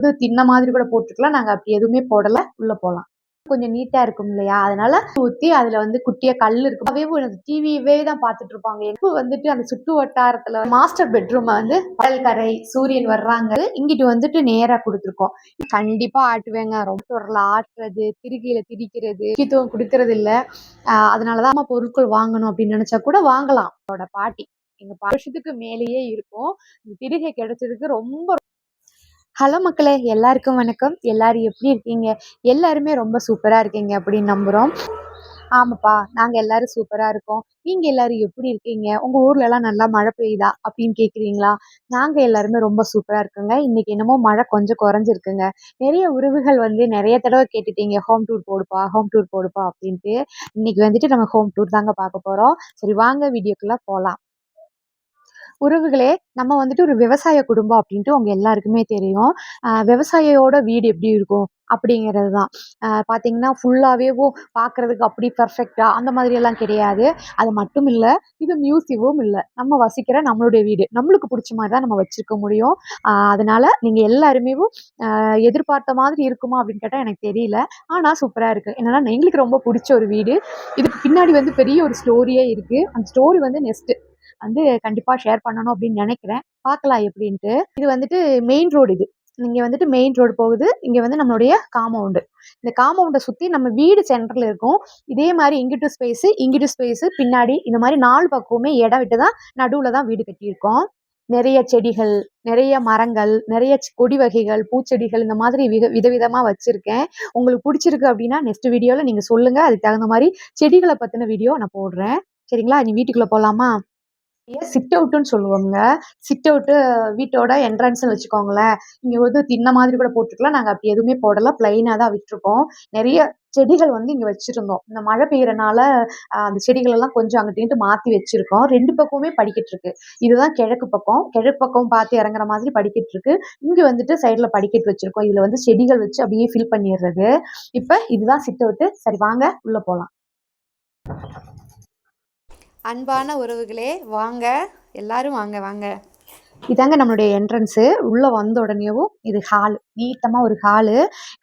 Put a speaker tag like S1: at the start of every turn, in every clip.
S1: இது தின்ன மாதிரி கூட போட்டுக்கலாம் நாங்கள் அப்படி எதுவுமே போடலை. உள்ளே போகலாம் கொஞ்சம் நீட்டா இருக்கும் இல்லையா? அதனால ஊத்தி அதுல வந்து குட்டியாக கல் இருக்கும். அவே டிவியவே தான் பார்த்துட்டு இருப்பாங்க. எனக்கு வந்துட்டு அந்த சுற்று வட்டாரத்துல மாஸ்டர் பெட்ரூம் வந்து கடற்கரை சூரியன் வர்றாங்க. இங்கிட்டு வந்துட்டு நேரா கொடுத்துருக்கோம். கண்டிப்பா ஆட்டுவேங்க. ரொம்ப ஒரு ஆட்டுறது திருகியில திரிக்கிறது முக்கியத்துவம் கொடுக்கறது இல்ல. அதனாலதான் நம்ம பொருட்கள் வாங்கணும் அப்படின்னு நினைச்சா கூட வாங்கலாம். அவரோட பாட்டி எங்க வருஷத்துக்கு மேலேயே இருக்கும். இந்த திருகை கிடைச்சதுக்கு ரொம்ப ஹலோ மக்களே எல்லாருக்கும் வணக்கம். எல்லாரும் எப்படி இருக்கீங்க? எல்லாருமே ரொம்ப சூப்பராக இருக்கீங்க அப்படின்னு நம்புகிறோம் ஆமாப்பா நாங்கள் எல்லாரும் சூப்பராக இருக்கோம். நீங்கள் எல்லாரும் எப்படி இருக்கீங்க? உங்கள் ஊர்ல எல்லாம் நல்லா மழை பெய்யுதா அப்படின்னு கேட்குறீங்களா நாங்கள் எல்லாருமே ரொம்ப சூப்பராக இருக்கோங்க. இன்னைக்கு என்னமோ மழை கொஞ்சம் குறைஞ்சிருக்குங்க. நிறைய உறவுகள் வந்து நிறைய தடவை கேட்டுட்டீங்க ஹோம் டூர் போடுப்பா ஹோம் டூர் போடுப்பா அப்படின்ட்டு. இன்னைக்கு வந்துட்டு நம்ம ஹோம் டூர் தாங்க பார்க்க போகிறோம் சரி வாங்க வீடியோக்குள்ளே போகலாம் உறவுகளே நம்ம வந்துட்டு ஒரு விவசாய குடும்பம் அப்படின்ட்டு உங்க எல்லாருக்குமே தெரியும். விவசாயியோட வீடு எப்படி இருக்கும் அப்படிங்கிறது தான் பார்த்தீங்கன்னா ஃபுல்லாகவேவும் பார்க்குறதுக்கு அப்படி பர்ஃபெக்டாக அந்த மாதிரி எல்லாம் கிடையாது. அது மட்டும் இல்லை இது மியூசியமும் இல்லை. நம்ம வசிக்கிற நம்மளுடைய வீடு. நம்மளுக்கு பிடிச்ச மாதிரி தான் நம்ம வச்சுருக்க முடியும். அதனால் அதனால நீங்கள் எல்லாருமே எதிர்பார்த்த மாதிரி இருக்குமா அப்படின்னு கேட்டால் எனக்கு தெரியல. ஆனால் சூப்பராக இருக்குது என்னென்னா எங்களுக்கு ரொம்ப பிடிச்ச ஒரு வீடு. இதுக்கு பின்னாடி வந்து பெரிய ஒரு ஸ்டோரியே இருக்குது அந்த ஸ்டோரி வந்து நெஸ்ட்டு வந்து கண்டிப்பாக ஷேர் பண்ணணும் அப்படின்னு நினைக்கிறேன். பார்க்கலாம் எப்படின்ட்டு. இது வந்துட்டு மெயின் ரோடு இது. இங்கே வந்துட்டு மெயின் ரோடு போகுது. இங்கே வந்து நம்மளுடைய காம்பவுண்டு இந்த காம்பவுண்டை சுற்றி நம்ம வீடு சென்டரில் இருக்கும். இதே மாதிரி இங்கிட்டு ஸ்பேஸு இங்கிட்டு ஸ்பேஸு பின்னாடி இந்த மாதிரி நாலு பக்கமுமே இடம் விட்டு தான் நடுவில் தான் வீடு கட்டியிருக்கோம். நிறைய செடிகள் நிறைய மரங்கள் நிறைய கொடி வகைகள் பூச்செடிகள் இந்த மாதிரி வித விதவிதமாக வச்சுருக்கேன். உங்களுக்கு பிடிச்சிருக்கு அப்படின்னா நெக்ஸ்ட் வீடியோவில் நீங்கள் சொல்லுங்கள் அதுக்கு தகுந்த மாதிரி செடிகளை பற்றின வீடியோ நான் போடுறேன். சரிங்களா? நீ வீட்டுக்குள்ளே போகலாமா சிட் அவுட்டுன்னு சொல்லுவாங்க. சிட் அவுட்டு வீட்டோட என்ட்ரன்ஸ்னு வச்சுக்கோங்களேன். இங்கே வந்து தின்ன மாதிரி கூட போட்டுருக்கலாம். நாங்கள் அப்படி எதுவுமே போடல. பிளைனாக தான் விட்டுருக்கோம். நிறைய செடிகள் வந்து இங்கே வச்சுருந்தோம். இந்த மழை பெய்யறனால அந்த செடிகள் எல்லாம் கொஞ்சம் அங்கிட்டு மாற்றி வச்சுருக்கோம். ரெண்டு பக்கமுமே படிக்கட்டு இருக்கு. இதுதான் கிழக்கு பக்கம். கிழக்கு பக்கம் பார்த்து இறங்குற மாதிரி படிக்கட்டு இருக்கு. இங்கே வந்துட்டு சைடில் படிக்கட்டு வச்சுருக்கோம். இதில் வந்து செடிகள் வச்சு அப்படியே ஃபில் பண்ணிடுறது. இப்போ இதுதான் சிட் அவுட்டு சரி வாங்க. உள்ளே போகலாம் அன்பான உறவுகளே வாங்க எல்லாரும் வாங்க வாங்க. இதாங்க நம்மளுடைய என்ட்ரன்ஸு உள்ளே வந்த உடனேவும் இது ஹால் நீட்டமாக ஒரு ஹாலு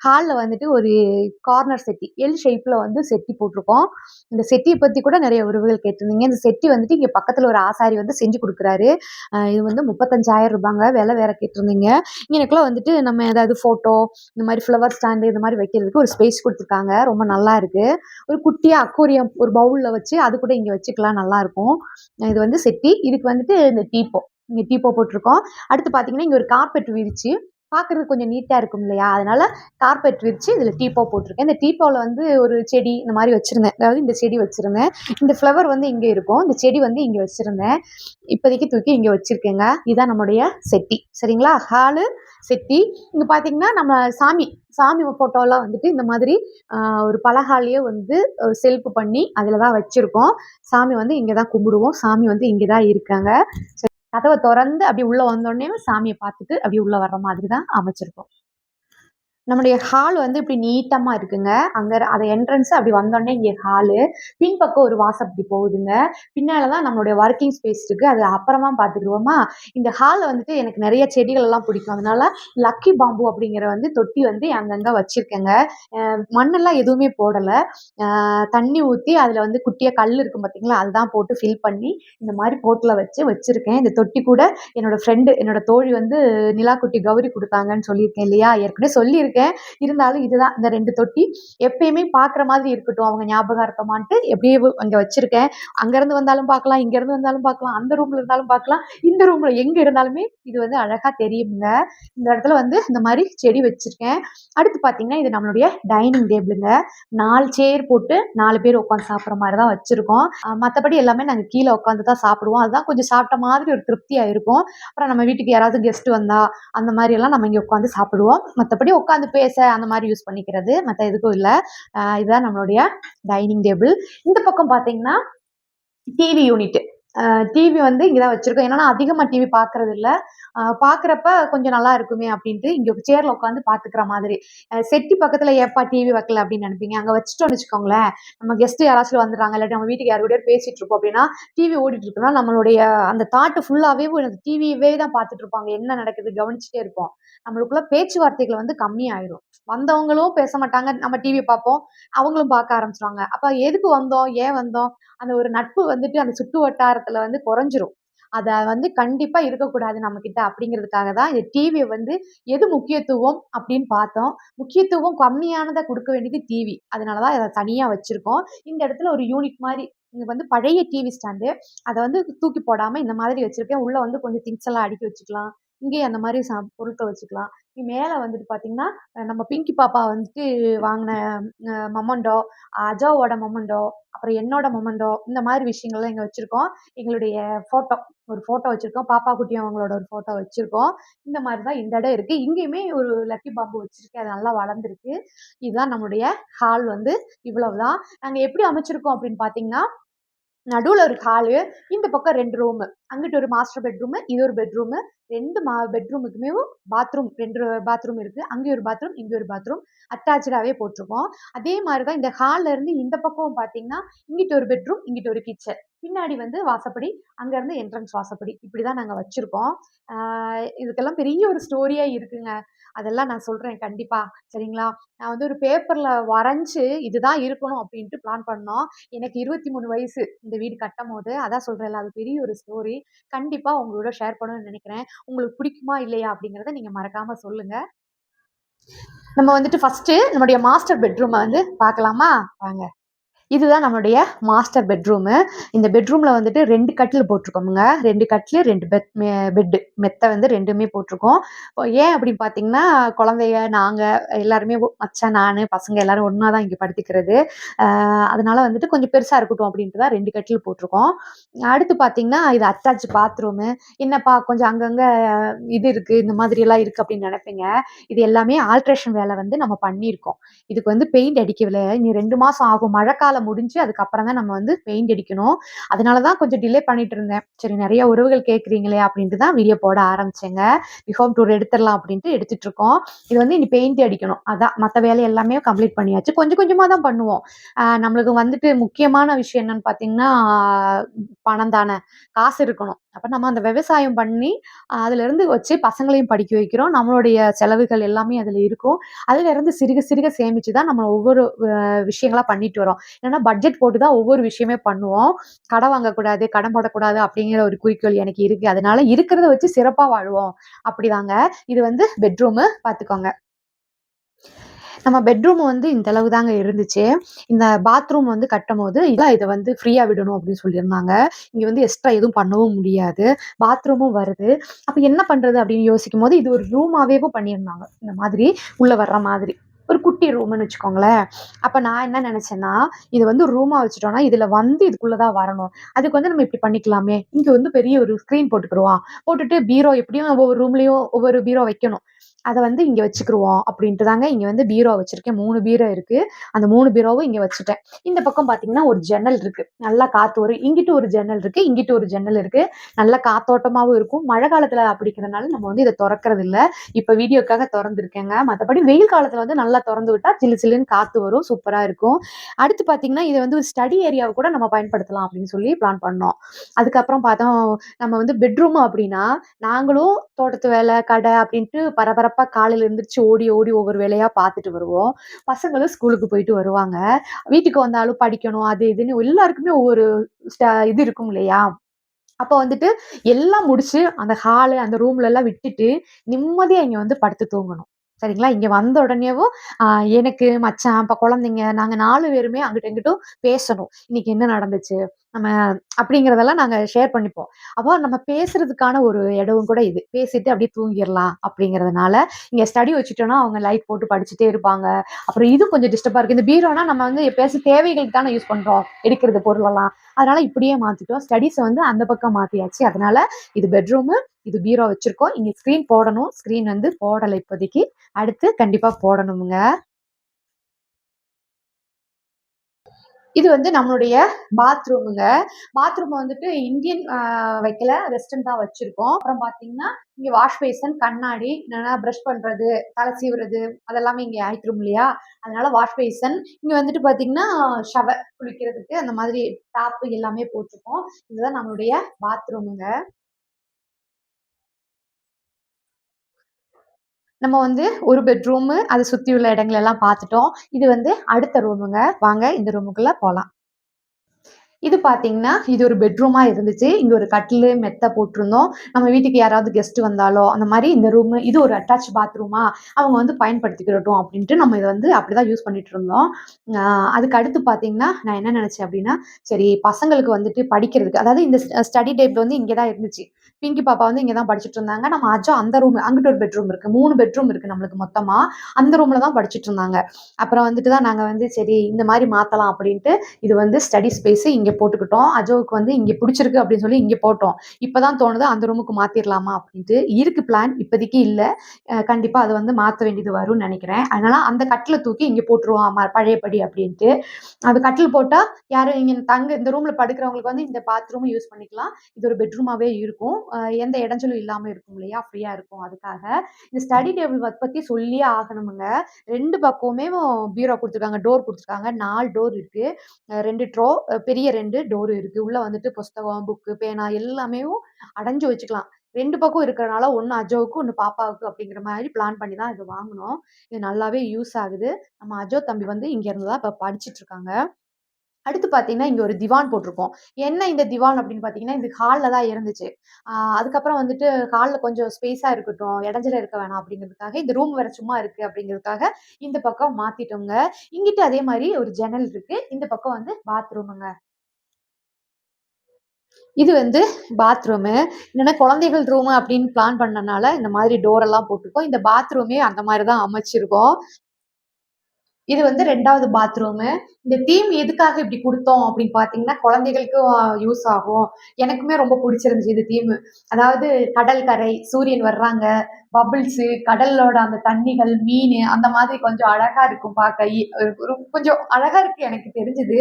S1: ஹாலில் வந்துட்டு ஒரு கார்னர் செட்டி எல் ஷேப்பில் வந்து செட்டி போட்டிருக்கோம். இந்த செட்டியை பற்றி கூட நிறைய உறவுகள் கேட்டிருந்தீங்க. இந்த செட்டி வந்துட்டு இங்கே பக்கத்தில் ஒரு ஆசாரி வந்து செஞ்சு கொடுக்குறாரு. இது வந்து முப்பத்தஞ்சாயிரம் ரூபாங்க. விலை வேற கேட்டிருந்தீங்க. எனக்குலாம் வந்துட்டு நம்ம ஏதாவது ஃபோட்டோ இந்த மாதிரி ஃப்ளவர் ஸ்டாண்டு இந்த மாதிரி வைக்கிறதுக்கு ஒரு ஸ்பேஸ் கொடுத்துருக்காங்க. ரொம்ப நல்லா இருக்கு. ஒரு குட்டியாக அக்கோரியம் ஒரு பவுலில் வச்சு அது கூட இங்கே வச்சுக்கலாம். நல்லா இருக்கும். இது வந்து செட்டி இதுக்கு வந்துட்டு இந்த டீப்போ இங்கே டீப்போ போட்டிருக்கோம். அடுத்து பார்த்தீங்கன்னா இங்கே ஒரு கார்பெட் விரிச்சு பார்க்கறதுக்கு கொஞ்சம் நீட்டாக இருக்கும் இல்லையா? அதனால கார்பெட் விரிச்சு இதில் டீப்போ போட்டிருக்கேன். இந்த டீப்போவில் வந்து ஒரு செடி இந்த மாதிரி வச்சுருந்தேன். அதாவது இந்த செடி வச்சுருந்தேன். இந்த ஃப்ளவர் வந்து இங்கே இருக்கும். இந்த செடி வந்து இங்கே வச்சுருந்தேன். இப்போதைக்கு தூக்கி இங்கே வச்சுருக்கேங்க. இதுதான் நம்முடைய செட்டி. சரிங்களா? ஹாலு செட்டி. இங்கே பார்த்தீங்கன்னா நம்ம சாமி சாமி ஃபோட்டோலாம் வந்துட்டு இந்த மாதிரி ஒரு பலகாலையே வந்து செல்ஃப் பண்ணி அதில் தான் வச்சுருக்கோம். சாமி வந்து இங்கே தான் கும்பிடுவோம். சாமி வந்து இங்கே தான் இருக்காங்க. சரி, கதவை திறந்து அப்படி உள்ளே வந்தோடனே சாமியை பார்த்துட்டு அப்படி உள்ளே வர்ற மாதிரி தான் அமைச்சிருக்கோம். நம்முடைய ஹால் வந்து இப்படி நீட்டமாக இருக்குங்க. அங்கே அந்த என்ட்ரன்ஸ் அப்படி வந்தோடனே இங்கே ஹாலு பின்பக்கம் ஒரு வாசப்படி போகுதுங்க. பின்னால தான் நம்மளுடைய ஒர்க்கிங் ஸ்பேஸ் இருக்குது அது அப்புறமா பார்த்துக்குருவோமா இந்த ஹாலில் வந்துட்டு எனக்கு நிறைய செடிகள் எல்லாம் பிடிக்கும். அதனால லக்கி பாம்பு அப்படிங்கிற வந்து தொட்டி வந்து அங்கங்கே வச்சுருக்கேங்க. மண்ணெல்லாம் எதுவுமே போடலை. தண்ணி ஊற்றி அதில் வந்து குட்டியாக கல் இருக்கும் பார்த்தீங்களா அதுதான் போட்டு ஃபில் பண்ணி இந்த மாதிரி போட்டில் வச்சு வச்சுருக்கேன். இந்த தொட்டி கூட என்னோட ஃப்ரெண்டு என்னோட தோழி வந்து நிலாக்குட்டி கௌரி கொடுத்தாங்கன்னு சொல்லியிருக்கேன் இல்லையா? ஏற்கனவே சொல்லியிருக்கேன். இருந்தாலும் இதுதான் இந்த ரெண்டு தொட்டி. எப்பயுமே பார்க்குற மாதிரி இருக்கட்டும் அவங்க ஞாபகார்த்தமான்ட்டு எப்படியே அங்கே வச்சுருக்கேன். அங்கேருந்து வந்தாலும் பார்க்கலாம் இங்கேருந்து வந்தாலும் பார்க்கலாம் அந்த ரூமில் இருந்தாலும் பார்க்கலாம் இந்த ரூமில் எங்கே இருந்தாலுமே இது வந்து அழகாக தெரியுங்க. இந்த இடத்துல வந்து இந்த மாதிரி செடி வச்சுருக்கேன். அடுத்து பார்த்தீங்கன்னா இது நம்மளுடைய டைனிங் டேபிளுங்க நாலு சேர் போட்டு நாலு பேர் உட்காந்து சாப்பிட்ற மாதிரி தான் வச்சுருக்கோம் மற்றபடி எல்லாமே நாங்கள் கீழே உட்காந்து தான் சாப்பிடுவோம். அதுதான் கொஞ்சம் சாப்பிட்ட மாதிரி ஒரு திருப்தியாக இருக்கும். அப்புறம் நம்ம வீட்டுக்கு யாராவது கெஸ்ட் வந்தா அந்த மாதிரி எல்லாம் நம்ம இங்கே உட்காந்து சாப்பிடுவோம். மற்றபடி உட்காந்து பேச அந்த மாதிரி யூஸ் பண்ணிக்கிறது. மற்ற எதுக்கும் இல்லை. இதுதான் நம்மளுடைய டைனிங் டேபிள் இந்த பக்கம் பார்த்தீங்கன்னா டிவி யூனிட் டிவி வந்து இங்கே தான் வச்சுருக்கோம். ஏன்னா நான் அதிகமாக டிவி பார்க்குறது இல்லை பார்க்குறப்ப கொஞ்சம் நல்லா இருக்குமே அப்படின்ட்டு இங்கே சேரில் உட்காந்து பார்த்துக்கிற மாதிரி. செட்டி பக்கத்தில் ஏப்பா டிவி வைக்கல அப்படின்னு நினைப்பீங்க. அங்கே வச்சுட்டோம்னு வச்சுக்கோங்களேன் நம்ம கெஸ்ட் யாராச்சும் வந்துடுறாங்க இல்லாட்டி நம்ம வீட்டுக்கு யார் கூட பேசிட்டு அப்படின்னா டிவி ஓடிட்டு இருக்குன்னா நம்மளுடைய அந்த தாட்டு ஃபுல்லாகவே அந்த டிவியவே தான் பார்த்துட்டு இருப்பாங்க. என்ன நடக்குது கவனிச்சுட்டே இருப்போம். நம்மளுக்குள்ள பேச்சுவார்த்தைகள் வந்து கம்மியாயிரும். வந்தவங்களும் பேச மாட்டாங்க. நம்ம டிவி பார்ப்போம். அவங்களும் பார்க்க ஆரம்பிச்சிருவாங்க. அப்போ எதுக்கு வந்தோம்? ஏன் வந்தோம்? அந்த ஒரு நட்பு வந்துட்டு அந்த சுற்று வட்டாரத்தில் வந்து குறைஞ்சிரும். அதை வந்து கண்டிப்பா இருக்கக்கூடாது நம்ம கிட்ட அப்படிங்கிறதுக்காக தான் இந்த டிவியை வந்து எது முக்கியத்துவம் அப்படின்னு பார்த்தோம். முக்கியத்துவம் கம்மியானதை கொடுக்க வேண்டியது டிவி அதனால தான் அதை தனியாக வச்சுருக்கோம். இந்த இடத்துல ஒரு யூனிட் மாதிரி இங்கே வந்து பழைய டிவி ஸ்டாண்டு அதை வந்து தூக்கி போடாமல் இந்த மாதிரி வச்சுருக்கேன். உள்ளே வந்து கொஞ்சம் திங்ஸ் எல்லாம் அடுக்கி வச்சுக்கலாம். இங்கேயே அந்த மாதிரி சா பொருட்கள் வச்சுக்கலாம். மேலே வந்துட்டு பார்த்தீங்கன்னா நம்ம பிங்கி பாப்பா வந்துட்டு வாங்கின மொமண்டோ அஜாவோட மொமண்டோ அப்புறம் என்னோட மொமண்டோ இந்த மாதிரி விஷயங்கள்லாம் இங்கே வச்சுருக்கோம். எங்களுடைய ஃபோட்டோ ஒரு ஃபோட்டோ வச்சுருக்கோம். பாப்பா குட்டி அவங்களோட ஒரு ஃபோட்டோ வச்சுருக்கோம். இந்த மாதிரி தான் இந்த இடம் இருக்குது இங்கேயுமே ஒரு லக்கி பாம்பு வச்சுருக்கேன். அது நல்லா வளர்ந்துருக்கு. இதுதான் நம்மளுடைய ஹால் வந்து இவ்வளவு தான் நாங்கள் எப்படி அமைச்சிருக்கோம் அப்படின்னு பார்த்தீங்கன்னா நடுவில் ஒரு ஹாலு இந்த பக்கம் ரெண்டு ரூமு அங்கிட்டு ஒரு மாஸ்டர் பெட்ரூமு இது ஒரு பெட்ரூமு ரெண்டு மா பெட்ரூமுக்குமே பாத்ரூம் ரெண்டு பாத்ரூம் இருக்குது அங்கே ஒரு பாத்ரூம் இங்கே ஒரு பாத்ரூம் அட்டாச்சாகவே போட்டிருக்கோம். அதே மாதிரி தான் இந்த ஹாலில் இருந்து இந்த பக்கம் பார்த்தீங்கன்னா இங்கிட்ட ஒரு பெட்ரூம் இங்கிட்ட ஒரு கிச்சன் பின்னாடி வந்து வாசப்படி அங்கேருந்து என்ட்ரன்ஸ் வாசப்படி. இப்படி தான் நாங்கள் வச்சுருக்கோம் இதுக்கெல்லாம் பெரிய ஒரு ஸ்டோரியாக இருக்குங்க. அதெல்லாம் நான் சொல்கிறேன் கண்டிப்பாக சரிங்களா? நான் வந்து ஒரு பேப்பரில் வரைஞ்சி இதுதான் இருக்கணும் அப்படின்ட்டு பிளான் பண்ணோம். எனக்கு இருபத்தி மூணு வயசு இந்த வீடு கட்டும் போது அதான் சொல்கிறேன்ல அது பெரிய ஒரு ஸ்டோரி கண்டிப்பாக உங்களோட ஷேர் பண்ணணும்னு நினைக்கிறேன். உங்களுக்கு பிடிக்குமா இல்லையா அப்படிங்கிறத நீங்கள் மறக்காமல் சொல்லுங்கள் நம்ம வந்துட்டு ஃபஸ்ட்டு நம்முடைய மாஸ்டர் பெட்ரூமை வந்து பார்க்கலாமா? வாங்க. இதுதான் நம்மளுடைய மாஸ்டர் பெட்ரூமு இந்த பெட்ரூமில் வந்துட்டு ரெண்டு கட்டில் போட்டிருக்கோமுங்க. ரெண்டு கட்டில் ரெண்டு பெட் பெட்டு மெத்தை வந்து ரெண்டுமே போட்டிருக்கோம். இப்போ ஏன் அப்படின்னு பார்த்தீங்கன்னா குழந்தைய நாங்கள் எல்லாருமே மச்சான் நான் பசங்க எல்லாரும் ஒன்றா தான் இங்கே படுத்துக்கிறது. அதனால வந்துட்டு கொஞ்சம் பெருசாக இருக்கட்டும் அப்படின்ட்டு தான் ரெண்டு கட்டில் போட்டிருக்கோம். அடுத்து பார்த்தீங்கன்னா இது அட்டாச் பாத்ரூமு என்னப்பா கொஞ்சம் அங்கங்கே இது இருக்குது இந்த மாதிரி எல்லாம் இருக்குது அப்படின்னு நினைப்பீங்க. இது எல்லாமே ஆல்ட்ரேஷன் வேலை வந்து நம்ம பண்ணியிருக்கோம். இதுக்கு வந்து பெயிண்ட் அடிக்கவில்லை. இனி ரெண்டு மாதம் ஆகும். மழைக்காலம் முடிஞ்சு அதுக்கப்புறம் தான் நம்ம வந்து பெயிண்ட் அடிக்கணும். அதனால தான் கொஞ்சம் டிலே பண்ணிட்டு இருந்தேன். சரி நிறைய உறவுகள் கேட்குறீங்களே அப்படின்ட்டு தான் வீடியோ போட ஆரம்பிச்சேங்க. ஹோம் டூர் எடுத்துடலாம் அப்படின்ட்டு எடுத்துட்டு இருக்கோம் இது வந்து இனி பெயிண்ட் அடிக்கணும். அதான் மற்ற வேலை எல்லாமே கம்ப்ளீட் பண்ணியாச்சு. கொஞ்சம் கொஞ்சமாக தான் பண்ணுவோம். நம்மளுக்கு வந்துட்டு முக்கியமான விஷயம் என்னன்னு பார்த்தீங்கன்னா பணம் தானே. காசு இருக்கணும். அப்போ நம்ம அந்த விவசாயம் பண்ணி அதுலேருந்து அதுல இருந்து வச்சு பசங்களையும் படிக்க வைக்கிறோம். நம்மளுடைய செலவுகள் எல்லாமே அதில் இருக்கும். அதுல இருந்து சிறுக சிறுக சேமிச்சு தான் நம்ம ஒவ்வொரு விஷயங்களா பண்ணிட்டு வரோம். ஏன்னா பட்ஜெட் போட்டு தான் ஒவ்வொரு விஷயமே பண்ணுவோம். கடன் வாங்கக்கூடாது கடன் போடக்கூடாது அப்படிங்கிற ஒரு குறிக்கோள் எனக்கு இருக்கு. அதனால இருக்கிறத வச்சு சிறப்பாக வாழ்வோம். அப்படிதாங்க. இது வந்து பெட்ரூமு பார்த்துக்கோங்க நம்ம பெட்ரூம் வந்து இந்த அளவு தாங்க இருந்துச்சு. இந்த பாத்ரூம் வந்து கட்டும் போது இதான் இதை வந்து ஃப்ரீயா விடணும் அப்படின்னு சொல்லியிருந்தாங்க. இங்கே வந்து எக்ஸ்ட்ரா எதுவும் பண்ணவும் முடியாது. பாத்ரூமும் வருது. அப்போ என்ன பண்றது அப்படின்னு யோசிக்கும் போது இது ஒரு ரூமாகவே பண்ணியிருந்தாங்க. இந்த மாதிரி உள்ளே வர்ற மாதிரி. ஒரு குட்டி ரூம்னு வச்சுக்கோங்களேன். அப்போ நான் என்ன நினச்சேன்னா இது வந்து ரூமாக வச்சுட்டோம்னா இதில் வந்து இதுக்குள்ளே தான் வரணும். அதுக்கு வந்து நம்ம இப்படி பண்ணிக்கலாமே. இங்கே வந்து பெரிய ஒரு ஸ்க்ரீன் போட்டுக்கிடுவோம். போட்டுட்டு பீரோ எப்படியும் ஒவ்வொரு ரூம்லேயும் ஒவ்வொரு பீரோ வைக்கணும். அதை வந்து இங்கே வச்சுக்கிருவோம் அப்படின்ட்டு தாங்க இங்கே வந்து பீரோ வச்சுருக்கேன். மூணு பீரோ இருக்குது அந்த மூணு பீரோவும் இங்கே வச்சுட்டேன். இந்த பக்கம் பார்த்தீங்கன்னா ஒரு ஜன்னல் இருக்குது நல்லா காற்று வரும் இங்கிட்டு ஒரு ஜன்னல் இருக்குது இங்கிட்டு ஒரு ஜன்னல் இருக்குது நல்ல காத்தோட்டமாகவும் இருக்கும். மழை காலத்தில் அப்படிங்கிறனால நம்ம வந்து இதை திறக்கிறது இல்லை இப்போ வீடியோக்காக திறந்துருக்கேங்க. மற்றபடி வெயில் காலத்தில் வந்து நல்லா திறந்து விட்டால் சில்லு சில்லுன்னு காற்று வரும் சூப்பராக இருக்கும். அடுத்து பார்த்தீங்கன்னா இதை வந்து ஒரு ஸ்டடி ஏரியாவை கூட நம்ம பயன்படுத்தலாம் அப்படின்னு சொல்லி பிளான் பண்ணோம். அதுக்கப்புறம் பார்த்தோம் நம்ம வந்து பெட்ரூம் அப்படின்னா நாங்களும் தோட்டத்து வேலை கடை அப்படின்ட்டு பரபரப்பு அப்பா காலையில் எழுந்திரிச்சு ஓடி ஓடி ஒவ்வொரு வேலையாக பார்த்துட்டு வருவோம். பசங்களும் ஸ்கூலுக்கு போயிட்டு வருவாங்க. வீட்டுக்கு வந்தாலும் படிக்கணும் அது இதுன்னு எல்லாருக்குமே ஒவ்வொரு இது இருக்கும் இல்லையா? அப்போ வந்துட்டு எல்லாம் முடிச்சு அந்த ஹாலு அந்த ரூம்ல எல்லாம் விட்டுட்டு நிம்மதியா இங்க வந்து படுத்து தூங்கணும். சரிங்களா? இங்க வந்த உடனேவும் ஆஹ் எனக்கு மச்சான் இப்போ குழந்தைங்க நாங்க நாலு பேருமே அங்கிட்ட இங்கிட்டும் பேசணும். இன்னைக்கு என்ன நடந்துச்சு? நம்ம அப்படிங்கிறதெல்லாம் நாங்கள் ஷேர் பண்ணிப்போம். அப்போ நம்ம பேசுறதுக்கான ஒரு இடமும் கூட இது. பேசிட்டு அப்படியே தூங்கிடலாம் அப்படிங்கிறதுனால இங்கே ஸ்டடி வச்சுட்டோம்னா அவங்க லைட் போட்டு படிச்சுட்டே இருப்பாங்க. அப்புறம் இது கொஞ்சம் டிஸ்டர்பாக இருக்குது இந்த பீரோனா நம்ம வந்து எப்பயாச்சும் தேவைகளுக்கு தானே யூஸ் பண்ணுறோம் எடுக்கிறது பொருளெல்லாம். அதனால இப்படியே மாற்றிட்டோம் ஸ்டடீஸை வந்து அந்த பக்கம் மாற்றியாச்சு அதனால இது பெட்ரூமு இது பீரோ வச்சுருக்கோம். இங்கே ஸ்க்ரீன் போடணும். ஸ்க்ரீன் வந்து போடலை இப்போதைக்கு. அடுத்து கண்டிப்பாக போடணுமுங்க. இது வந்து நம்மளுடைய பாத்ரூமுங்க. பாத்ரூம் வந்துட்டு இந்தியன் வைக்கல வெஸ்டர்ன் தான் வச்சிருக்கோம். அப்புறம் பார்த்தீங்கன்னா இங்கே வாஷ் பேசன் கண்ணாடி என்னன்னா ப்ரஷ் பண்ணுறது தலை சீவுறது அதெல்லாமே இங்கே ஆயிட்டுரும் இல்லையா? அதனால வாஷ் பேசன். இங்கே வந்துட்டு பார்த்தீங்கன்னா ஷவர் குளிக்கிறதுக்கு அந்த மாதிரி டாப்பு எல்லாமே போட்டிருக்கோம். இதுதான் நம்மளுடைய பாத்ரூமுங்க. நம்ம வந்து ஒரு பெட்ரூமு அதை சுற்றி உள்ள இடங்கள் எல்லாம் பார்த்துட்டோம். இது வந்து அடுத்த ரூமுங்க வாங்க இந்த ரூமுக்குள்ளே போகலாம் இது பார்த்தீங்கன்னா இது ஒரு பெட்ரூமாக இருந்துச்சு. இங்கே ஒரு கட்டில் மெத்தை போட்டிருந்தோம். நம்ம வீட்டுக்கு யாராவது கெஸ்ட் வந்தாலோ அந்த மாதிரி இந்த ரூமு இது ஒரு அட்டாச் பாத்ரூமா அவங்க வந்து பயன்படுத்திக்கிறட்டும் அப்படின்ட்டு நம்ம இதை வந்து அப்படி தான் யூஸ் பண்ணிட்டு இருந்தோம். அதுக்கு அடுத்து பார்த்தீங்கன்னா நான் என்ன நினச்சேன் அப்படின்னா சரி பசங்களுக்கு வந்துட்டு படிக்கிறதுக்கு அதாவது இந்த ஸ்டடி டைப் வந்து இங்கே தான் இருந்துச்சு. பிங்கி பாப்பா வந்து இங்கே தான் படிச்சுட்டு இருந்தாங்க நம்ம அஜா அந்த ரூம் அங்கிட்ட ஒரு பெட்ரூம் இருக்குது மூணு பெட்ரூம் இருக்குது நம்மளுக்கு மொத்தமாக அந்த ரூமில் தான் படிச்சுட்டு இருந்தாங்க அப்புறம் வந்துட்டு தான் நாங்கள் வந்து சரி இந்த மாதிரி மாற்றலாம் அப்படின்ட்டு இது வந்து ஸ்டடி ஸ்பேஸு இங்கே போட்டுக்கிட்டோம். அஜோவுக்கு வந்து இங்கே பிடிச்சிருக்கு அப்படின்னு சொல்லி இங்கே போட்டோம். இப்போ தான் தோணுது அந்த ரூமுக்கு மாற்றிடலாமா அப்படின்ட்டு. இருக்கு பிளான் இப்போதைக்கு இல்லை. கண்டிப்பாக அது வந்து மாற்ற வேண்டியது வரும்னு நினைக்கிறேன். அதனால் அந்த கட்டில் தூக்கி இங்கே போட்டுருவோம் பழையபடி அப்படின்ட்டு. அது கட்டில் போட்டால் யாரும் இங்கே தங்க இந்த ரூமில் படுக்கிறவங்களுக்கு வந்து இந்த பாத்ரூமும் யூஸ் பண்ணிக்கலாம். இது ஒரு பெட்ரூமாகவே இருக்கும். எந்த இடைஞ்சலும் இல்லாமல் இருக்கும் இல்லையா? ஃப்ரீயாக இருக்கும். அதுக்காக இந்த ஸ்டடி டேபிள் ஒர்க் பற்றி சொல்லியே ஆகணுமுங்க. ரெண்டு பக்கமுமே பீரோ கொடுத்துருக்காங்க. டோர் கொடுத்துருக்காங்க. நாலு டோர் இருக்குது ரெண்டு ட்ரோ பெரிய ரெண்டு டோர் இருக்குது உள்ளே வந்துட்டு புஸ்தகம் புக்கு பேனா எல்லாமே அடைஞ்சு வச்சுக்கலாம். ரெண்டு பக்கம் இருக்கிறனால ஒன்று அஜோவுக்கு ஒன்று பாப்பாவுக்கு அப்படிங்கிற மாதிரி பிளான் பண்ணி தான் இது வாங்கினோம். இது நல்லாவே யூஸ் ஆகுது. நம்ம அஜோ தம்பி வந்து இங்கே இருந்து தான் இப்போ படிச்சுட்டு இருக்காங்க. அடுத்து பார்த்தீங்கன்னா இங்கே ஒரு திவான் போட்டிருக்கோம். என்ன இந்த திவான் அப்படின்னு பார்த்தீங்கன்னா இது ஹாலில் தான் இருந்துச்சு. அதுக்கப்புறம் வந்துட்டு ஹாலில் கொஞ்சம் ஸ்பேஸாக இருக்கட்டும் இடைஞ்சல இருக்க வேணாம் அப்படிங்கிறதுக்காக இந்த ரூம் வேற சும்மா இருக்கு அப்படிங்கிறதுக்காக இந்த பக்கம் மாத்திட்டோங்க. இங்கிட்ட அதே மாதிரி ஒரு ஜன்னல் இருக்கு. இந்த பக்கம் வந்து பாத்ரூமுங்க இது வந்து பாத்ரூமு என்னன்னா குழந்தைகள் ரூமு அப்படின்னு பிளான் பண்ணனால இந்த மாதிரி டோர் எல்லாம் போட்டிருக்கோம். இந்த பாத்ரூமே அந்த மாதிரி தான் அமைச்சிருக்கோம். இது வந்து ரெண்டாவது பாத்ரூமு இந்த தீம் எதுக்காக இப்படி கொடுத்தோம் அப்படின்னு பார்த்தீங்கன்னா குழந்தைகளுக்கும் யூஸ் ஆகும். எனக்குமே ரொம்ப பிடிச்சிருந்துச்சு இந்த தீம் அதாவது கடல் கரை சூரியன் வர்றாங்க பபிள்ஸு கடலோட அந்த தண்ணிகள் மீன் அந்த மாதிரி கொஞ்சம் அழகா இருக்கும் பார்க்க. கொஞ்சம் அழகா இருக்கு எனக்கு தெரிஞ்சது.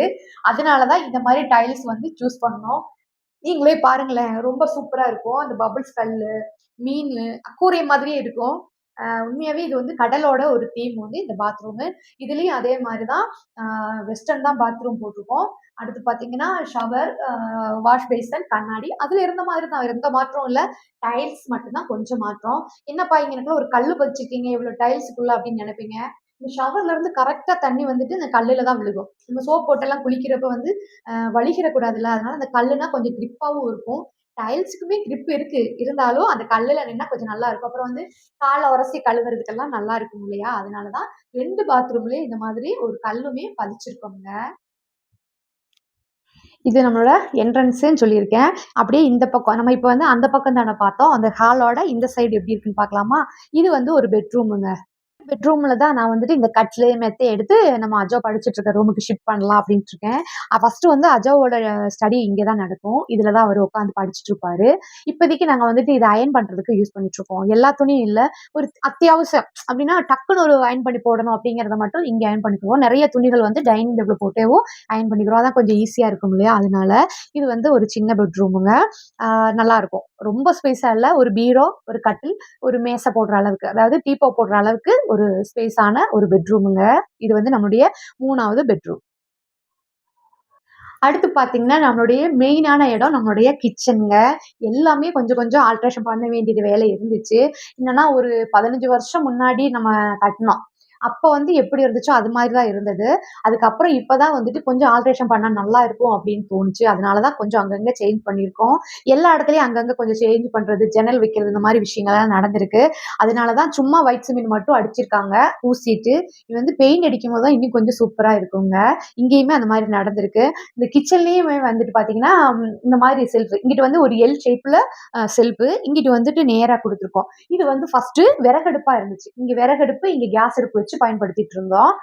S1: அதனால தான் இந்த மாதிரி டைல்ஸ் வந்து சூஸ் பண்ணோம். நீங்களே பாருங்களேன் ரொம்ப சூப்பரா இருக்கும். அந்த பபிள்ஸ் கல் மீன் கூரை மாதிரியே இருக்கும். உண்மையாவே இது வந்து கடலோட ஒரு தீம் வந்து இந்த பாத்ரூமு இதுலயும் அதே மாதிரி தான் வெஸ்டர்ன் தான் பாத்ரூம் போட்டிருக்கோம். அடுத்து பார்த்தீங்கன்னா ஷவர் வாஷ் பேசன் கண்ணாடி. அதுல இருந்த மாதிரி தான் எந்த மாற்றம் இல்லை. டைல்ஸ் மட்டும்தான் கொஞ்சம் மாற்றம். என்னப்பா இங்க எனக்குள்ள ஒரு கல்லு வச்சுருக்கீங்க இவ்வளவு டைல்ஸுக்குள்ள அப்படின்னு நினைப்பீங்க? இந்த ஷவர்ல இருந்து கரெக்டா தண்ணி வந்துட்டு இந்த கல்லுல தான் விழுகும். நம்ம சோப் போட்டெல்லாம் குளிக்கிறப்ப வந்து வலிகிற வலிக்கிடக்கூடாதுல்ல அதனால அந்த கல்லுனா கொஞ்சம் கிரிப்பாவும் இருக்கும். டைல்ஸுக்குமே கிரிப் இருக்கு. இருந்தாலும் அந்த கல்லுல நின்னா கொஞ்சம் நல்லா இருக்கும். அப்புறம் வந்து காலை உரசி கழுவுறதுக்கெல்லாம் நல்லா இருக்கும் இல்லையா? அதனாலதான் ரெண்டு பாத்ரூம்லயும் இந்த மாதிரி ஒரு கல்லுமே பதிச்சிருக்கோங்க. இது நம்மளோட என்ட்ரன்ஸுன்னு சொல்லியிருக்கேன். அப்படியே இந்த பக்கம் நம்ம இப்போ வந்து அந்த பக்கம் தானே பார்த்தோம். அந்த ஹாலோட இந்த சைடு எப்படி இருக்குன்னு பார்க்கலாமா? இது வந்து ஒரு பெட்ரூமுங்க பெட்ரூம்ல தான் நான் வந்துட்டு இந்த கட்லு மெத்தை எடுத்து நம்ம அஜோ படிச்சுட்டு இருக்க ரூமுக்கு ஷிஃப்ட் பண்ணலாம் அப்படின்ட்டு இருக்கேன். ஃபர்ஸ்ட் வந்து அஜோவோட ஸ்டடி இங்கே தான் நடக்கும். இதுல தான் அவர் உட்காந்து படிச்சுட்டு இருப்பாரு. இப்போதைக்கு நாங்கள் வந்துட்டு இதை அயன் பண்றதுக்கு யூஸ் பண்ணிட்டு இருக்கோம். எல்லா துணியும் இல்லை. ஒரு அத்தியாவசியம். அப்படின்னா டக்குன்னு ஒரு அயன் பண்ணி போடணும் அப்படிங்கிறத மட்டும் இங்கே அயன் பண்ணிக்குவோம். நிறைய துணிகள் வந்து டைனிங் டேபிள் போட்டேவும் அயன் பண்ணிக்கிறோம். அதான் கொஞ்சம் ஈஸியாக இருக்கும் இல்லையா? அதனால இது வந்து ஒரு சின்ன பெட்ரூமுங்க நல்லா இருக்கும். ரொம்ப ஸ்பேஸாக இல்லை. ஒரு பீரோ ஒரு கட்டில் ஒரு மேசை போடுற அளவுக்கு. அதாவது டீப்போ போடுற அளவுக்கு ஒரு ஸ்பேஸான ஒரு பெட்ரூமுங்க இது வந்து நம்மளுடைய மூணாவது பெட்ரூம் அடுத்து பார்த்தீங்கன்னா நம்மளுடைய மெயினான இடம் நம்மளுடைய கிச்சனுங்க எல்லாமே கொஞ்சம் கொஞ்சம் ஆல்ட்ரேஷன் பண்ண வேண்டியது வேலை இருந்துச்சு. என்னன்னா ஒரு பதினஞ்சு வருஷம் முன்னாடி நம்ம கட்டினோம். அப்போ வந்து எப்படி இருந்துச்சோ அது மாதிரி தான் இருந்தது. அதுக்கப்புறம் இப்போதான் வந்துட்டு கொஞ்சம் ஆல்ட்ரேஷன் பண்ணால் நல்லா இருக்கும் அப்படின்னு தோணுச்சு. அதனால தான் கொஞ்சம் அங்கங்கே சேஞ்ச் பண்ணியிருக்கோம். எல்லா இடத்துலையும் அங்கங்கே கொஞ்சம் சேஞ்ச் பண்ணுறது ஜன்னல் வைக்கிறது இந்த மாதிரி விஷயங்கள்லாம் நடந்திருக்கு. அதனால தான் சும்மா ஒயிட் சிமெண்ட் மட்டும் அடிச்சிருக்காங்க. பூசிட்டு இது வந்து பெயிண்ட் அடிக்கும் போது தான் இன்னும் கொஞ்சம் சூப்பராக இருக்குங்க. இங்கேயுமே அந்த மாதிரி நடந்திருக்கு. இந்த கிச்சன்லேயுமே வந்துட்டு பார்த்தீங்கன்னா இந்த மாதிரி செல்ஃப் இங்கிட்டு வந்து ஒரு எல் ஷேப்பில் செல்ஃபு இங்கிட்டு வந்துட்டு நேராக கொடுத்துருக்கோம். இது வந்து ஃபர்ஸ்ட் விறகடுப்பாக இருந்துச்சு. இங்கே விறகடுப்பு இங்கே கேஸ் அடுப்பு வச்சு பயன்படுத்திட்டு இருந்தோம்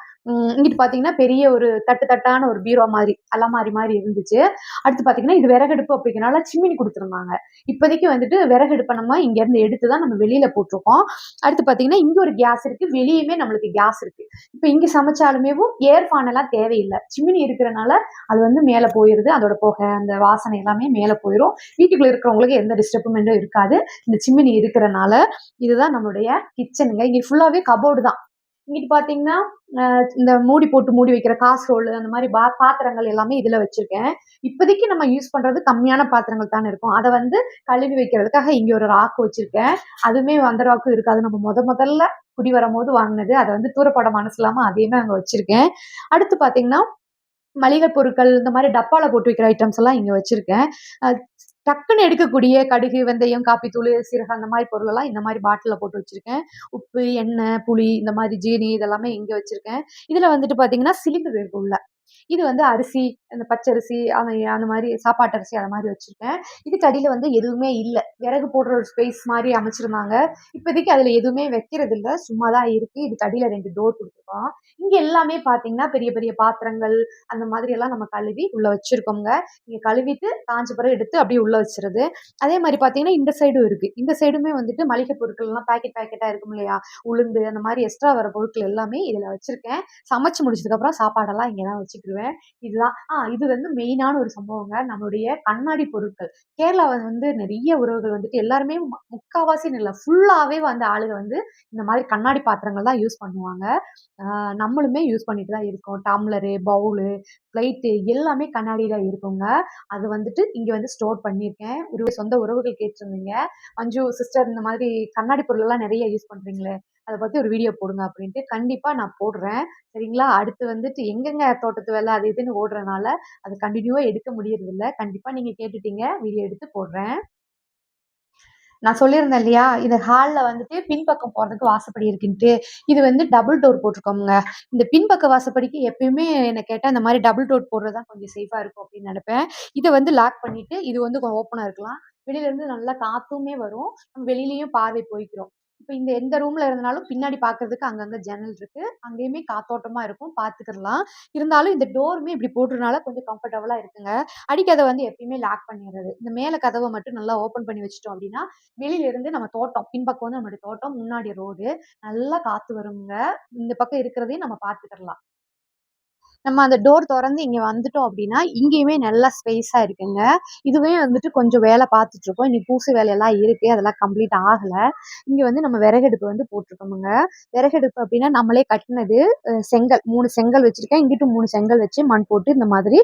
S1: இங்கிட்டு பார்த்தீங்கன்னா பெரிய ஒரு தட்டு தட்டான ஒரு பீரோ மாதிரி அலமாரி மாதிரி இருந்துச்சு. அடுத்து பார்த்தீங்கன்னா இது விறகடுப்பு அப்படிங்கிறனால சிம்மினி கொடுத்துருந்தாங்க. இப்போதைக்கு வந்துட்டு விறகடுப்பை நம்ம இங்கேருந்து எடுத்து தான் நம்ம வெளியில் போட்டிருக்கோம். அடுத்து பார்த்தீங்கன்னா இங்கே ஒரு கேஸ் இருக்குது வெளியுமே நம்மளுக்கு கேஸ் இருக்குது இப்போ இங்கே சமைச்சாலுமேவும் ஏர் ஃபேன் எல்லாம் தேவையில்லை. சிம்மினி இருக்கிறனால அது வந்து மேலே போயிடுது அதோட புகை அந்த வாசனை எல்லாமே மேலே போயிடும் வீட்டுக்குள்ள இருக்கிறவங்களுக்கு எந்த டிஸ்டர்புமெண்ட்டும் இருக்காது. இந்த சிம்மினி இருக்கிறனால இதுதான் நம்மளுடைய கிச்சனுங்க இங்கே ஃபுல்லாகவே கபோர்டு தான். இங்கிட்டு பார்த்தீங்கன்னா இந்த மூடி போட்டு மூடி வைக்கிற காசரோல் அந்த மாதிரி பா பாத்திரங்கள் எல்லாமே இதில் வச்சுருக்கேன். இப்போதைக்கு நம்ம யூஸ் பண்ணுறது கம்மியான பாத்திரங்கள் தானே இருக்கும். அதை வந்து கழுவி வைக்கிறதுக்காக இங்கே ஒரு ராக்கு வச்சுருக்கேன். அதுவுமே அந்த ராக்கு இருக்காது. நம்ம முத முதல்ல குடி வரும்போது வாங்கினது. அதை வந்து தூரப்பட மனசு இல்லாமல் அதையுமே அங்கே வச்சுருக்கேன். அடுத்து பார்த்தீங்கன்னா மளிகை பொருட்கள் இந்த மாதிரி டப்பாவில் போட்டு வைக்கிற ஐட்டம்ஸ் எல்லாம் இங்கே வச்சுருக்கேன். டக்குன்னு எடுக்கக்கூடிய கடுகு வெந்தயம் காப்பித்தூள் சீரகம் அந்த மாதிரி பொருளெல்லாம் இந்த மாதிரி பாட்டிலில் போட்டு வச்சுருக்கேன். உப்பு எண்ணெய் புளி இந்த மாதிரி ஜீனி இதெல்லாமே இங்கே வச்சுருக்கேன். இதில் வந்துட்டு பார்த்தீங்கன்னா சிலிண்டர் இருக்கு உள்ள. இது வந்து அரிசி அந்த பச்சரிசி அந்த அந்த மாதிரி சாப்பாட்டு அரிசி அந்த மாதிரி வச்சுருக்கேன். இதுக்கு அடியில் வந்து எதுவுமே இல்லை. விறகு போடுற ஒரு ஸ்பேஸ் மாதிரி அமைச்சிருந்தாங்க. இப்போதைக்கு அதில் எதுவுமே வைக்கிறது இல்லை சும்மா தான் இருக்குது இதுக்கு அடியில் ரெண்டு டோர் கொடுத்துருக்கோம். இங்கே எல்லாமே பார்த்தீங்கன்னா பெரிய பெரிய பாத்திரங்கள் அந்த மாதிரி எல்லாம் நம்ம கழுவி உள்ளே வச்சுருக்கோங்க இங்கே கழுவிட்டு காஞ்ச பிறகு எடுத்து அப்படியே உள்ளே வச்சுருது. அதே மாதிரி பார்த்தீங்கன்னா இந்த சைடும் இருக்குது இந்த சைடுமே வந்துட்டு மளிகை பொருட்கள்லாம் பேக்கெட் பேக்கெட்டாக இருக்கும் இல்லையா? உளுந்து அந்த மாதிரி எக்ஸ்ட்ரா வர பொருட்கள் எல்லாமே இதில் வச்சுருக்கேன். சமைச்சு முடிச்சதுக்கப்புறம் சாப்பாடெல்லாம் இங்கே தான் வச்சுக்கிடுவேன் இதுதான். ஆ இது வந்து மெயினான ஒரு சம்பவங்க. நம்மளுடைய கண்ணாடி பொருட்கள். கேரளாவில் வந்து நிறைய உறவுகள் வந்துட்டு எல்லாருமே முக்காவாசி இல்லை ஃபுல்லாகவே வந்து ஆளுங்க வந்து இந்த மாதிரி கண்ணாடி பாத்திரங்கள் தான் யூஸ் பண்ணுவாங்க. நம்மளுமே யூஸ் பண்ணிட்டு தான் இருக்கோம். டம்ளரு பவுலு பிளேட்டு எல்லாமே கண்ணாடியில் இருக்குங்க. அது வந்துட்டு இங்கே வந்து ஸ்டோர் பண்ணியிருக்கேன். ஒரு சொந்த உறவுகள் கேட்டிருந்தீங்க. மஞ்சு சிஸ்டர் இந்த மாதிரி கண்ணாடி பொருளெல்லாம் நிறைய யூஸ் பண்ணுறீங்களே அதை பற்றி ஒரு வீடியோ போடுங்க அப்படின்ட்டு கண்டிப்பாக நான் போடுறேன். சரிங்களா? அடுத்து வந்துட்டு எங்கெங்க தோட்டத்து வேலை அது இதுன்னு ஓடுறனால அது கண்டினியூவாக எடுக்க முடியறதில்ல. கண்டிப்பாக நீங்கள் கேட்டுட்டீங்க. வீடியோ எடுத்து போடுறேன். நான் சொல்லியிருந்தேன் இல்லையா? இந்த ஹாலில் வந்துட்டு பின்பக்கம் போகிறதுக்கு வாசப்படி இருக்குன்ட்டு. இது வந்து டபுள் டோர் போட்டிருக்கோமுங்க. இந்த பின்பக்க வாசப்படிக்கு எப்பயுமே என்னை கேட்டால் இந்த மாதிரி டபுள் டோர் போடுறது தான் கொஞ்சம் சேஃபாக இருக்கும் அப்படின்னு நினைப்பேன். இதை வந்து லாக் பண்ணிட்டு இது வந்து கொஞ்சம் ஓப்பனாக இருக்கலாம். வெளியிலேருந்து நல்லா காற்றுமே வரும். நம்ம வெளியிலையும் பார்வை போய்க்கிறோம். இப்போ இந்த எந்த ரூம்ல இருந்தாலும் பின்னாடி பார்க்கிறதுக்கு அங்கங்க ஜன்னல் இருக்கு. அங்கேயுமே காத்தோட்டமா இருக்கும். பார்த்துக்கிடலாம் இருந்தாலும் இந்த டோருமே இப்படி போட்டுறனால கொஞ்சம் கம்ஃபர்டபுளா இருக்குங்க. அடிக்கதை வந்து எப்பயுமே லாக் பண்ணிடுறது. இந்த மேல கதவை மட்டும் நல்லா ஓப்பன் பண்ணி வச்சுட்டோம் அப்படின்னா வெளியில இருந்து நம்ம தோட்டம் பின்பக்கம் வந்து நம்மளுடைய தோட்டம் முன்னாடி ரோடு நல்லா காத்து வருங்க. இந்த பக்கம் இருக்கிறதையும் நம்ம பார்த்துக்கிடலாம் நம்ம அந்த டோர் திறந்து இங்க வந்துட்டோம் அப்படின்னா இங்கேயுமே நல்லா ஸ்பேஸா இருக்குங்க. இதுவே வந்துட்டு கொஞ்சம் வேலை பார்த்துட்டு இருக்கோம் இன்னைக்கு பூசு வேலையெல்லாம் இருக்கு. அதெல்லாம் கம்ப்ளீட் ஆகல. இங்க வந்து நம்ம விறகடுப்பு வந்து போட்டிருக்கோமுங்க. விறகடுப்பு அப்படின்னா நம்மளே கட்டினது செங்கல். மூணு செங்கல் வச்சிருக்கேன். இங்கிட்டு மூணு செங்கல் வச்சு மண் போட்டு இந்த மாதிரி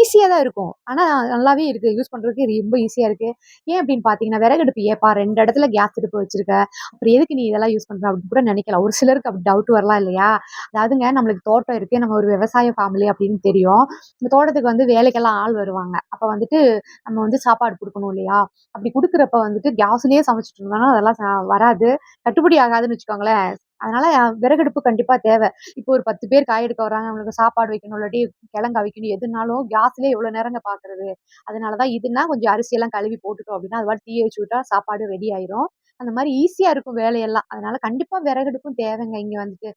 S1: ஈஸியாக தான் இருக்கும். ஆனால் நல்லாவே இருக்குது யூஸ் பண்ணுறதுக்கு ரொம்ப ஈஸியாக இருக்குது ஏன் அப்படின்னு பார்த்தீங்கன்னா விறகடுப்பு ஏப்பா ரெண்டு இடத்துல கேஸ் அடுப்பு வச்சிருக்க. அப்புறம் எதுக்கு நீ இதெல்லாம் யூஸ் பண்ணுற அப்படின்னு கூட நினைக்கலாம் ஒரு சிலருக்கு அப்படி டவுட் வரலாம் இல்லையா? அதாவதுங்க நம்மளுக்கு தோட்டம் இருக்குது நம்ம ஒரு விவசாய ஃபேமிலி அப்படின்னு தெரியும். இந்த தோட்டத்துக்கு வந்து வேலைக்கெல்லாம் ஆள் வருவாங்க. அப்போ வந்துட்டு நம்ம வந்து சாப்பாடு கொடுக்கணும் இல்லையா? அப்படி கொடுக்குறப்ப வந்துட்டு கேஸ்லேயே சமைச்சிட்டு இருந்தோம்னா அதெல்லாம் வராது. கட்டுப்படி ஆகாதுன்னு வச்சுக்கோங்களேன். அதனால விறகடுப்பு கண்டிப்பா தேவை. இப்போ ஒரு பத்து பேர் காய் எடுக்க வராங்க அவங்களுக்கு சாப்பாடு வைக்கணும் இல்லாட்டி கிழங்க வைக்கணும் எதுனாலும் கேஸ்லயே எவ்வளவு நேரங்க பாக்குறது. அதனாலதான் இதுனா கொஞ்சம் அரிசி எல்லாம் கழுவி போட்டுட்டோம் அப்படின்னா அது மாதிரி தீய வச்சு விட்டா சாப்பாடு ரெடி ஆயிரும். அந்த மாதிரி ஈஸியாக இருக்கும் வேலையெல்லாம். அதனால கண்டிப்பாக விறகடுப்பும் தேவைங்க. இங்கே வந்துட்டு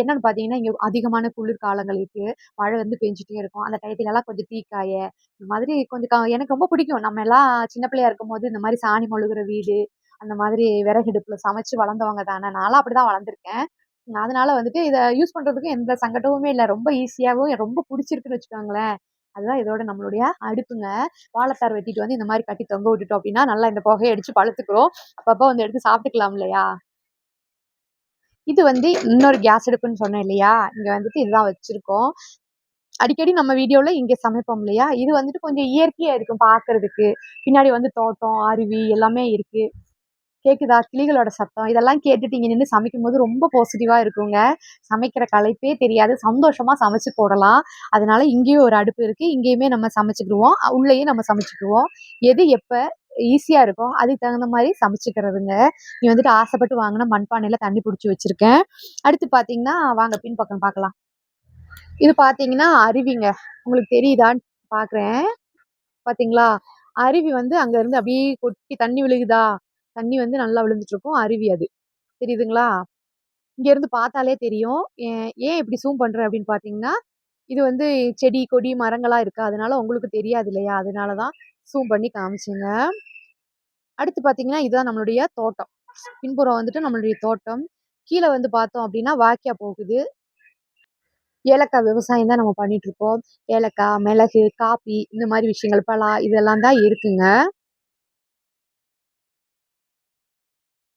S1: என்னன்னு பார்த்தீங்கன்னா இங்கே அதிகமான குளிர் காலங்கள் இருக்குது மழை வந்து பெஞ்சிட்டே இருக்கும். அந்த டயத்துலலாம் கொஞ்சம் தீக்காய இந்த மாதிரி கொஞ்சம் எனக்கு ரொம்ப பிடிக்கும். நம்ம எல்லாம் சின்ன பிள்ளையா இருக்கும்போது இந்த மாதிரி சாணி மொழுகுற வீடு அந்த மாதிரி விறகடுப்புல சமைச்சு வளர்ந்தவங்க தானே. நான்லாம் அப்படிதான் வளர்ந்துருக்கேன். அதனால வந்துட்டு இதை யூஸ் பண்றதுக்கு எந்த சங்கடமுமே இல்லை. ரொம்ப ஈஸியாகவும் ரொம்ப பிடிச்சிருக்குன்னு வச்சுக்கோங்களேன். அதுதான் இதோட நம்மளுடைய அடுப்புங்க. வாழைத்தார் வெட்டிட்டு வந்து இந்த மாதிரி கட்டி தொங்க விட்டுட்டோம் அப்படின்னா நல்லா இந்த புகையை அடிச்சு பழுத்துக்கிறோம். அப்பப்போ வந்து எடுத்து சாப்பிட்டுக்கலாம் இல்லையா? இது வந்து இன்னொரு கேஸ் அடுப்புன்னு சொன்னேன் இல்லையா? இங்க வந்துட்டு இதுதான் வச்சிருக்கோம். அடிக்கடி நம்ம வீடியோல இங்க சமைப்போம் இல்லையா? இது வந்துட்டு கொஞ்சம் இயற்கையா இருக்கும் பார்க்கிறதுக்கு பின்னாடி வந்து தோட்டம் அருவி எல்லாமே இருக்கு. கேக்குதா? கிளிகளோட சத்தம். இதெல்லாம் கேட்டுட்டு இங்க நின்று சமைக்கும் போது ரொம்ப பாசிட்டிவா இருக்குங்க. சமைக்கிற களைப்பே தெரியாது. சந்தோஷமா சமைச்சு போடலாம். அதனால இங்கேயும் ஒரு அடுப்பு இருக்கு. இங்கேயுமே நம்ம சமைச்சுக்கிடுவோம். உள்ளேயும் நம்ம சமைச்சுக்குவோம் எது எப்ப ஈஸியா இருக்கோ அதுக்கு தகுந்த மாதிரி சமைச்சுக்கிறதுங்க. நீ வந்துட்டு ஆசைப்பட்டு வாங்கின மண்பானையில தண்ணி பிடிச்சி வச்சிருக்கேன். அடுத்து பாத்தீங்கன்னா வாங்க பின்பக்கம் பார்க்கலாம் இது பாத்தீங்கன்னா அருவிங்க. உங்களுக்கு தெரியுதான்னு பாக்குறேன். பாத்தீங்களா? அருவி வந்து அங்க இருந்து அப்படியே கொட்டி தண்ணி விழுகுதா? தண்ணி வந்து நல்லா விழுந்துட்டு இருக்கும் அருவி அது தெரியுதுங்களா இங்கேருந்து பார்த்தாலே தெரியும். ஏன் ஏன் இப்படி சூம் பண்றேன் அப்படின்னு பார்த்தீங்கன்னா, இது வந்து செடி, கொடி, மரங்களா இருக்கு. அதனால உங்களுக்கு தெரியாது இல்லையா? அதனால தான் சூம் பண்ணி காமிச்சிங்க அடுத்து பார்த்தீங்கன்னா, இதுதான் நம்மளுடைய தோட்டம். பின்புறம் வந்துட்டு நம்மளுடைய தோட்டம். கீழே வந்து பார்த்தோம் அப்படின்னா, வாக்கியா போகுது. ஏலக்காய் விவசாயம் தான் நம்ம பண்ணிட்டு இருக்கோம். ஏலக்காய், மிளகு, காப்பி இந்த மாதிரி விஷயங்கள், பலா இதெல்லாம் தான் இருக்குங்க.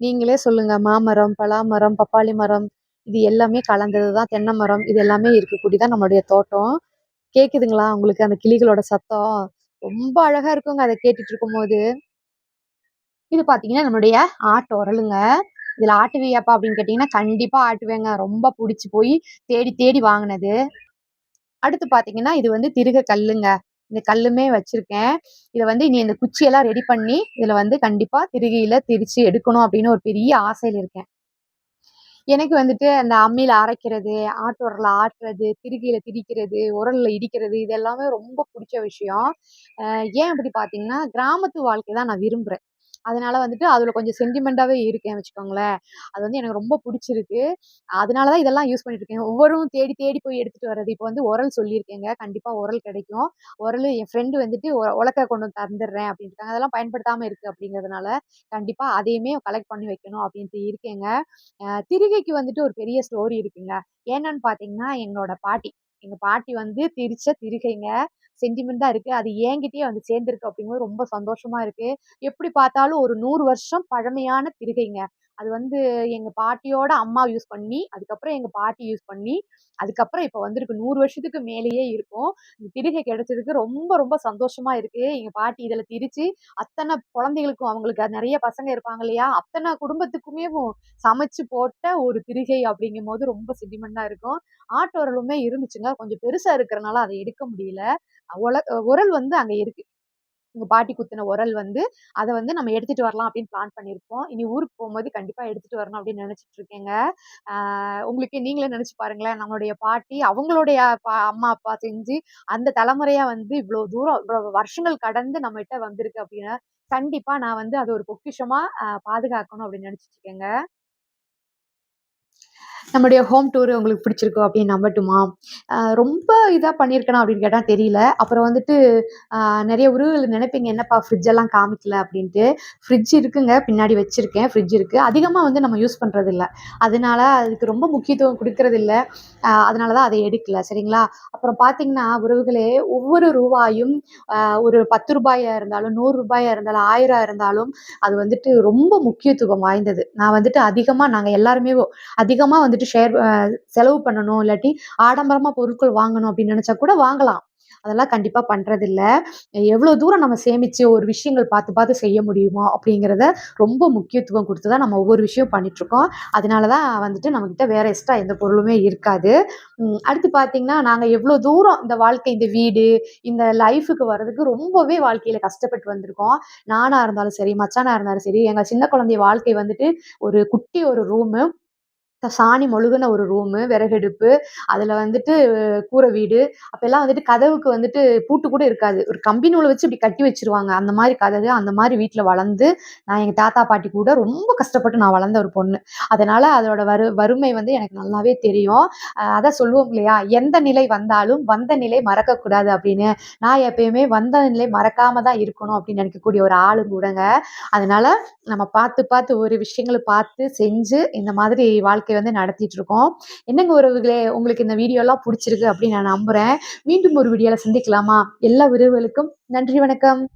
S1: நீங்களே சொல்லுங்க. மாமரம், பலாமரம், பப்பாளி மரம் இது எல்லாமே கலந்தது தான் தென்னை மரம். இது எல்லாமே இருக்கக்கூடிய தான் நம்மளுடைய தோட்டம். கேக்குதுங்களா உங்களுக்கு அந்த கிளிகளோட சத்தம்? ரொம்ப அழகா இருக்குங்க அத கேட்டுட்டு இருக்கும்போது. இது பார்த்தீங்கன்னா, நம்மளுடைய ஆட்டு உரலுங்க. இதில ஆட்டுவியாப்பா அப்படின்னு கேட்டீங்கன்னா, கண்டிப்பா ஆட்டுவேங்க. ரொம்ப பிடிச்சி போய் தேடி தேடி வாங்குனது. அடுத்து பார்த்தீங்கன்னா, இது வந்து திருக கல்லுங்க. இந்த கல்லுமே வச்சிருக்கேன். இதை வந்து இனி இந்த குச்சியெல்லாம் ரெடி பண்ணி, இதில் வந்து கண்டிப்பா திருகையில திரிச்சு எடுக்கணும் அப்படின்னு ஒரு பெரிய ஆசையில இருக்கேன். எனக்கு வந்துட்டு அந்த அம்மியில் அரைக்கிறது, ஆட்டு உரல்ல ஆட்டுறது, திருகையில திரிக்கிறது, உரல்ல இடிக்கிறது இது எல்லாமே ரொம்ப பிடிச்ச விஷயம். ஏன் அப்படி பார்த்தீங்கன்னா, கிராமத்து வாழ்க்கை தான் நான் விரும்புறேன். அதனால வந்துட்டு அதில் கொஞ்சம் சென்டிமெண்ட்டாகவே இருக்கேன் வச்சுக்கோங்களேன். அது வந்து எனக்கு ரொம்ப பிடிச்சிருக்கு அதனால தான் இதெல்லாம் யூஸ் பண்ணிட்டு இருக்கேன். ஒவ்வொரும் தேடி தேடி போய் எடுத்துட்டு வர்றது. இப்போ வந்து உரல் சொல்லியிருக்கேங்க. கண்டிப்பா உரல் கிடைக்கும். உரல் என் ஃப்ரெண்டு வந்துட்டு உலக்க கொண்டு தந்துடுறேன் அப்படின்ட்டாங்க. அதெல்லாம் பயன்படுத்தாம இருக்கு அப்படிங்கிறதுனால, கண்டிப்பா அதையுமே கலெக்ட் பண்ணி வைக்கணும் அப்படின்ட்டு இருக்கேங்க. திருகைக்கு வந்துட்டு ஒரு பெரிய ஸ்டோரி இருக்குங்க. என்னன்னு பார்த்தீங்கன்னா, எங்களோட பாட்டி. எங்க பாட்டி வந்து திரிச்ச திருகைங்க. சென்டிமெண்ட்டாக இருக்கு. அது என்கிட்டயே வந்து சேர்ந்துருக்கு அப்படிங்கும்போது ரொம்ப சந்தோஷமா இருக்கு. எப்படி பார்த்தாலும் ஒரு நூறு வருஷம் பழமையான திருகைங்க. அது வந்து எங்க பாட்டியோட அம்மா யூஸ் பண்ணி, அதுக்கப்புறம் எங்க பாட்டி யூஸ் பண்ணி, அதுக்கப்புறம் இப்ப வந்திருக்கு. நூறு வருஷத்துக்கு மேலேயே இருக்கும். இந்த திருகை கிடைச்சதுக்கு ரொம்ப ரொம்ப சந்தோஷமா இருக்கு. எங்க பாட்டி இதில் திரிச்சு, அத்தனை குழந்தைகளுக்கும் அவங்களுக்கு நிறைய பசங்க இருப்பாங்க இல்லையா? அத்தனை குடும்பத்துக்குமே சமைச்சு போட்ட ஒரு திருகை அப்படிங்கும்போது ரொம்ப சென்டிமென்ட்டா இருக்கும். ஆட்டு உரலுமே இருந்துச்சுங்க. கொஞ்சம் பெருசா இருக்கிறனால அதை எடுக்க முடியல. உல உரல் வந்து அங்க இருக்கு. எங்க பாட்டி குத்தின உரல் வந்து, அதை வந்து நம்ம எடுத்துட்டு வரலாம் அப்படின்னு பிளான் பண்ணியிருக்கோம். இனி ஊருக்கு போகும்போது கண்டிப்பா எடுத்துட்டு வரணும் அப்படின்னு நினச்சிட்டு இருக்கேங்க. உங்களுக்கு நீங்களே நினச்சி பாருங்களேன். நம்மளுடைய பாட்டி அவங்களுடைய பா அம்மா, அப்பா செஞ்சு அந்த தலைமுறையா வந்து இவ்வளோ தூரம் இவ்வளோ வருஷங்கள் கடந்து நம்மகிட்ட வந்திருக்கு அப்படின்னா, கண்டிப்பா நான் வந்து அது ஒரு பொக்கிஷமா பாதுகாக்கணும் அப்படின்னு நெனச்சுட்டு இருக்கேங்க. நம்முடைய ஹோம் டூர் உங்களுக்கு பிடிச்சிருக்கும் அப்படின்னு நம்பட்டுமா? ரொம்ப இதாக பண்ணியிருக்கணும் அப்படின்னு கேட்டால் தெரியல. அப்புறம் வந்துட்டு நிறைய உறவுகள் நினைப்பீங்க "என்னப்பா ஃப்ரிட்ஜ் எல்லாம் காமிக்கல" அப்படின்ட்டு. ஃப்ரிட்ஜ் இருக்குங்க. பின்னாடி வச்சுருக்கேன் ஃப்ரிட்ஜ் இருக்குது அதிகமாக வந்து நம்ம யூஸ் பண்ணுறதில்ல அதனால அதுக்கு ரொம்ப முக்கியத்துவம் கொடுக்கறதில்ல அதனால தான் அதை எடுக்கல. சரிங்களா? அப்புறம் பார்த்தீங்கன்னா, உறவுகளே ஒவ்வொரு ரூபாயும் ஒரு பத்து ரூபாயாக இருந்தாலும், நூறு ரூபாயாக இருந்தாலும், ஆயிரம் இருந்தாலும், அது வந்துட்டு ரொம்ப முக்கியத்துவம் வாய்ந்தது. நான் வந்துட்டு அதிகமாக நாங்கள் எல்லாருமே அதிகமாக வந்து வந்துட்டு ஷேர் செலவு பண்ணணும், இல்லாட்டி ஆடம்பரமா பொருட்கள் வாங்கணும் அப்படின்னு நினைச்சா கூட வாங்கலாம். அதெல்லாம் கண்டிப்பா பண்றதில்ல. எவ்வளோ தூரம் நம்ம சேமிச்சு ஒரு விஷயங்கள் பார்த்து பார்த்து செய்ய முடியுமோ அப்படிங்கிறத ரொம்ப முக்கியத்துவம் கொடுத்து தான் நம்ம ஒவ்வொரு விஷயம் பண்ணிட்டுருக்கோம். அதனால தான் வந்துட்டு நம்மக்கிட்ட வேற எக்ஸ்ட்ரா எந்த பொருளுமே இருக்காது. அடுத்து பார்த்தீங்கன்னா, நாங்க எவ்வளோ தூரம் இந்த வாழ்க்கை, இந்த வீடு, இந்த லைஃபுக்கு வர்றதுக்கு ரொம்பவே வாழ்க்கையில கஷ்டப்பட்டு வந்திருக்கோம். நானா இருந்தாலும் சரி, மச்சானா இருந்தாலும் சரி, எங்க சின்ன குழந்தைய வாழ்க்கை வந்துட்டு ஒரு குட்டி ஒரு ரூமு. சாணி மொழுகுன ஒரு ரூமு, விறகடுப்பு, அதில் வந்துட்டு கூரை வீடு. அப்போல்லாம் வந்துட்டு கதவுக்கு வந்துட்டு பூட்டு கூட இருக்காது. ஒரு கம்பி நூலை வச்சு இப்படி கட்டி வச்சிருவாங்க அந்த மாதிரி கதவு, அந்த மாதிரி வீட்டில் வளர்ந்து, நான் எங்க தாத்தா, பாட்டி கூட ரொம்ப கஷ்டப்பட்டு நான் வளர்ந்த ஒரு பொண்ணு. அதனால அதோட வறு வறுமை வந்து எனக்கு நல்லாவே தெரியும். அதான் சொல்லுவோம் இல்லையா? "எந்த நிலை வந்தாலும் வந்த நிலை மறக்கக்கூடாது" அப்படின்னு. நான் எப்பயுமே வந்த நிலை மறக்காம தான் இருக்கணும் அப்படின்னு நினைக்கக்கூடிய ஒரு ஆளு கூடங்க. அதனால நம்ம பார்த்து, பார்த்து ஒரு விஷயங்களை பார்த்து, செஞ்சு இந்த மாதிரி வாழ்க்கை வந்து நடத்திட்டு இருக்கோம். என்னங்க உறவுகளே, உங்களுக்கு இந்த வீடியோலாம் பிடிச்சிருக்கு அப்படின்னு நான் நம்புறேன். மீண்டும் ஒரு வீடியோல சந்திக்கலாமா? எல்லா உறவுகளுக்கும் நன்றி, வணக்கம்.